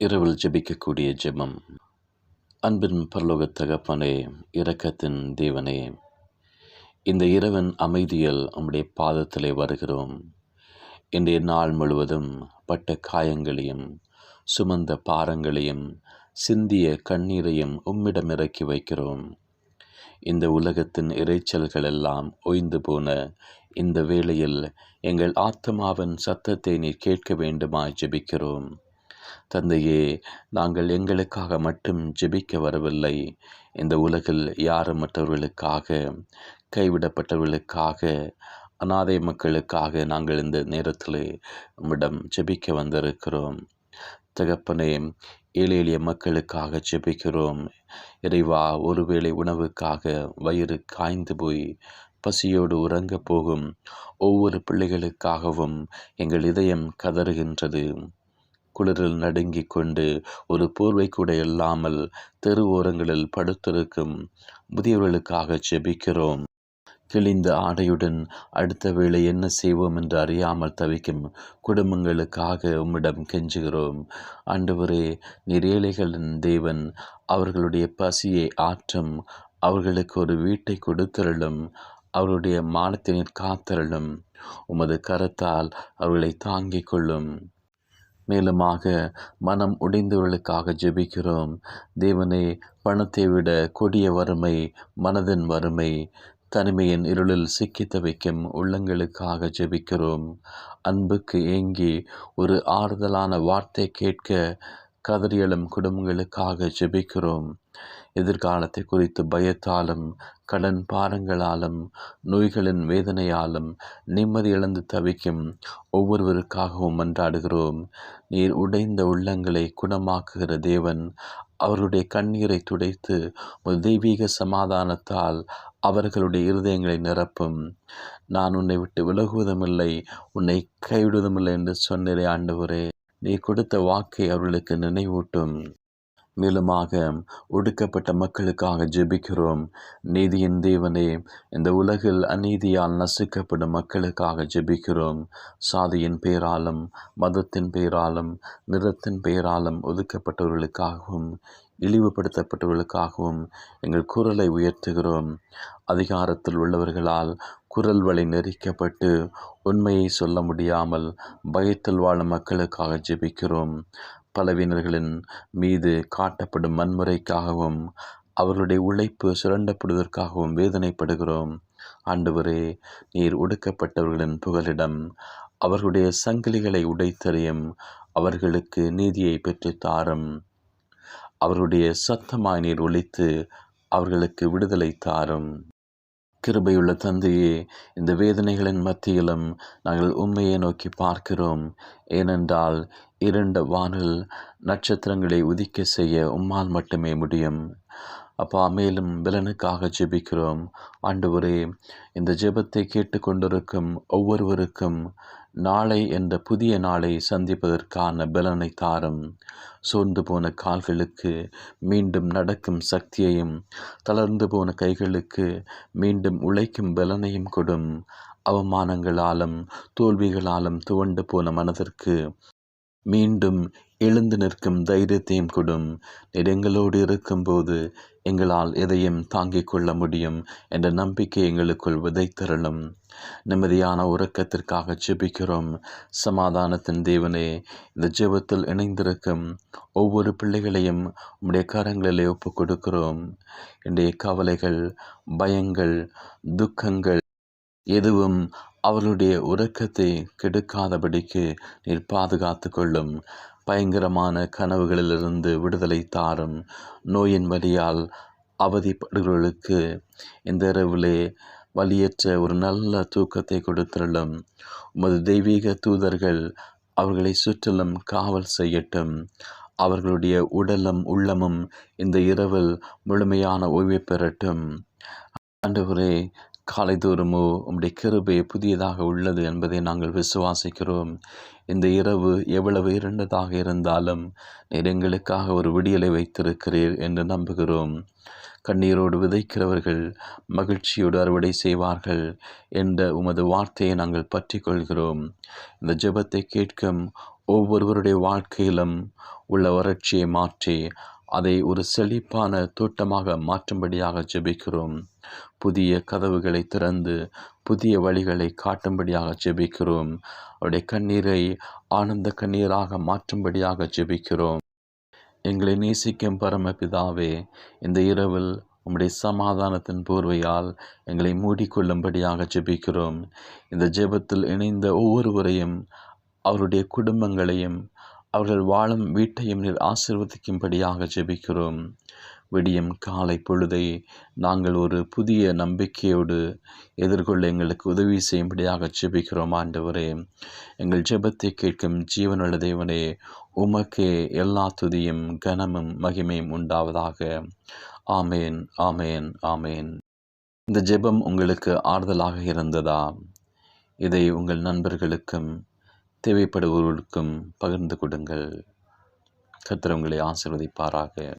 இரவில் ஜெபிக்கக்கூடிய ஜெபம். அன்பின் பரலோக தகப்பனே இரக்கத்தின் தேவனே இந்த இரவன் அமைதியில் உம்முடைய பாதத்திலே வருகிறோம். இன்றைய நாள் முழுவதும் பட்ட காயங்களையும் சுமந்த பாரங்களையும் சிந்திய கண்ணீரையும் உம்மிடம் இறக்கி வைக்கிறோம். இந்த உலகத்தின் இரைச்சல்கள் எல்லாம் ஓய்ந்து போன இந்த வேளையில் எங்கள் ஆத்மாவின் சத்தத்தை நீர் கேட்க வேண்டுமாய் ஜெபிக்கிறோம். தந்தையே நாங்கள் எங்களுக்காக மட்டும் ஜெபிக்க வரவில்லை. இந்த உலகில் யாரும் மற்றவர்களுக்காக கைவிடப்பட்டவர்களுக்காக அநாதை மக்களுக்காக நாங்கள் இந்த நேரத்தில் உம்மிடம் ஜெபிக்க வந்திருக்கிறோம். தகப்பனே ஏழை எளிய மக்களுக்காக ஜெபிக்கிறோம். இறைவா ஒருவேளை உணவுக்காக வயிறு காய்ந்து போய் பசியோடு உறங்க போகும் ஒவ்வொரு பிள்ளைகளுக்காகவும் எங்கள் இதயம் கதறுகின்றது. குளிரில் நடுங்கிக் கொண்டு ஒரு போர்வை கூட இல்லாமல் தெரு ஓரங்களில் படுத்திருக்கும் முதியவர்களுக்காக செபிக்கிறோம். கிழிந்த ஆடையுடன் அடுத்த வேளை என்ன செய்வோம் என்று அறியாமல் தவிக்கும் குடும்பங்களுக்காக உம்மிடம் கெஞ்சுகிறோம். ஆண்டவரே நீர் தேவன் அவர்களுடைய பசியை ஆற்றும் அவர்களுக்கு ஒரு வீட்டை கொடுத்தருளும் அவருடைய மானத்தினர் காத்தருளும். உமது கரத்தால் அவர்களை தாங்கிக் கொள்ளும். மேலுமாக மனம் உடைந்தவர்களுக்காக ஜெபிக்கிறோம். தேவனே பணத்தை விட கொடிய வறுமை மனதின் வறுமை தனிமையின் இருளில் சிக்கி தவிக்கும் உள்ளங்களுக்காக ஜெபிக்கிறோம். அன்புக்கு ஏங்கி ஒரு ஆறுதலான வார்த்தை கேட்க கதறியலும் குடும்பங்களுக்காக ஜெபிக்கிறோம். எதிர்காலத்தை குறித்து பயத்தாலும் கடன் பாரங்களாலும் நோய்களின் வேதனையாலும் நிம்மதி இழந்து தவிக்கும் ஒவ்வொருவருக்காகவும் மன்றாடுகிறோம். நீர் உடைந்த உள்ளங்களை குணமாக்குகிற தேவன் அவருடைய கண்ணீரை துடைத்து ஒரு தெய்வீக சமாதானத்தால் அவர்களுடைய இருதயங்களை நிரப்பும். நான் உன்னை விட்டு விலகுவதுமில்லை உன்னை கைவிடுவதுமில்லை என்று சொன்னரே ஆண்டவரே. நீ கொடுத்த வாக்கை அவர்களுக்கு நினைவூட்டும். மேலுமாக ஒடுக்கப்பட்ட மக்களுக்காக ஜெபிக்கிறோம். நீதியின் தேவனே இந்த உலகில் அநீதியால் நசுக்கப்படும் மக்களுக்காக ஜெபிக்கிறோம். சாதியின் பேராலும் மதத்தின் பேராலும் நிறத்தின் பெயராலும் ஒதுக்கப்பட்டவர்களுக்காகவும் இழிவுபடுத்தப்பட்டவர்களுக்காகவும் எங்கள் குரலை உயர்த்துகிறோம். அதிகாரத்தில் உள்ளவர்களால் குரல் வழி நெறிக்கப்பட்டு உண்மையை சொல்ல முடியாமல் பயத்தில் வாழும் மக்களுக்காக ஜெபிக்கிறோம். பலவீனர்களின் மீது காட்டப்படும் வன்முறைக்காகவும் அவர்களுடைய உழைப்பு சுரண்டப்படுவதற்காகவும் வேதனைப்படுகிறோம். ஆண்டவரே நீர் ஒடுக்கப்பட்டவர்களின் புகலிடம் அவர்களுடைய சங்கிலிகளை உடைத்தறியும் அவர்களுக்கு நீதியை பெற்று தாரும். அவர்களுடைய சத்தமாய் நீர் ஒழித்து அவர்களுக்கு விடுதலை தாரும். கிருபையுள்ள தந்தையே இந்த வேதனைகளின் மத்தியிலும் நாங்கள் உண்மையை நோக்கி பார்க்கிறோம். ஏனென்றால் இரண்ட வானில் நட்சத்திரங்களை உதிக்க செய்ய உம்மால் மட்டுமே முடியும். அப்பா மேலும் பலனுக்காக ஜெபிக்கிறோம். ஆண்டவரே இந்த ஜெபத்தை கேட்டுக்கொண்டிருக்கும் ஒவ்வொருவருக்கும் நாளை என்ற புதிய நாளை சந்திப்பதற்கான பலனை தாரும். சோர்ந்து போன கால்களுக்கு மீண்டும் நடக்கும் சக்தியையும் தளர்ந்து போன கைகளுக்கு மீண்டும் உழைக்கும் பலனையும் கொடும். அவமானங்களாலும் தோல்விகளாலும் துவண்டு போன மனதிற்கு மீண்டும் எழுந்து நிற்கும் தைரியத்தையும் கொடும். நெடுங்களோடு இருக்கும்போது எங்களால் எதையும் தாங்கிக் கொள்ள முடியும் என்ற நம்பிக்கை எங்களுக்குள் விதைத்தரலும் நிம்மதியான உறக்கத்திற்காக ஜெபிக்கிறோம். சமாதானத்தின் தேவனே இந்த ஜெபத்தில் இணைந்திருக்கும் ஒவ்வொரு பிள்ளைகளையும் உம்முடைய கரங்களிலே ஒப்புக் கொடுக்கிறோம் என்னுடைய கவலைகள் பயங்கள் துக்கங்கள் எதுவும் அவர்களுடைய உறக்கத்தை கெடுக்காதபடிக்கு நீர் பாதுகாத்து கொள்ளும். பயங்கரமான கனவுகளிலிருந்து விடுதலை தாரும் நோயின் வழியால் அவதிப்படுகிறவர்களுக்கு இந்த இரவிலே வழியற்ற ஒரு நல்ல தூக்கத்தை கொடுத்துள்ளும் உமது தெய்வீக தூதர்கள் அவர்களை சுற்றிலும் காவல் செய்யட்டும். அவர்களுடைய உடலும் உள்ளமும் இந்த இரவில் முழுமையான ஓய்வை பெறட்டும். ஆண்டவரே காலைதோறுமோ உம்முடைய கிருபை புதியதாக உள்ளது என்பதை நாங்கள் விசுவாசிக்கிறோம். இந்த இரவு எவ்வளவு இருண்டதாக இருந்தாலும் நீர் எங்களுக்காக ஒரு விடியலை வைத்திருக்கிறீர் என்று நம்புகிறோம். கண்ணீரோடு விதைக்கிறவர்கள் மகிழ்ச்சியோடு அறுவடை செய்வார்கள் என்ற உமது வார்த்தையை நாங்கள் பற்றி கொள்கிறோம் இந்த ஜெபத்தை கேட்கும் ஒவ்வொருவருடைய வாழ்க்கையிலும் உள்ள வறட்சியை மாற்றி அதை ஒரு செழிப்பான தோட்டமாக மாற்றும்படியாக ஜெபிக்கிறோம். புதிய கதவுகளை திறந்து புதிய வழிகளை காட்டும்படியாக ஜெபிக்கிறோம். அவருடைய கண்ணீரை ஆனந்த கண்ணீராக மாற்றும்படியாக ஜெபிக்கிறோம். எங்களை நேசிக்கும் பரமபிதாவே இந்த இரவில் உம்முடைய சமாதானத்தின் போர்வையால் எங்களை மூடிக்கொள்ளும்படியாக ஜெபிக்கிறோம். இந்த ஜெபத்தில் இணைந்த ஒவ்வொருவரையும் அவருடைய குடும்பங்களையும் அவர்கள் வாழும் வீட்டையும் நீர் ஆசிர்வதிக்கும்படியாக ஜெபிக்கிறோம். விடியும் காலை பொழுதை நாங்கள் ஒரு புதிய நம்பிக்கையோடு எதிர்கொள்ள எங்களுக்கு உதவி செய்யும்படியாக ஜெபிக்கிறோம் ஆண்டவரே. எங்கள் ஜெபத்தை கேட்கும் ஜீவனுள்ள தேவனே உமக்கே எல்லா துதியும் கனமும் மகிமையும் உண்டாவதாக. ஆமேன் ஆமேன் ஆமேன். இந்த ஜெபம் உங்களுக்கு ஆறுதலாக இருந்ததா? இதை உங்கள் நண்பர்களுக்கும் தேவைப்படுபவர்களுக்கும் பகிர்ந்து கொடுங்கள். கத்திரவங்களை ஆசிர்வதிப்பாராக.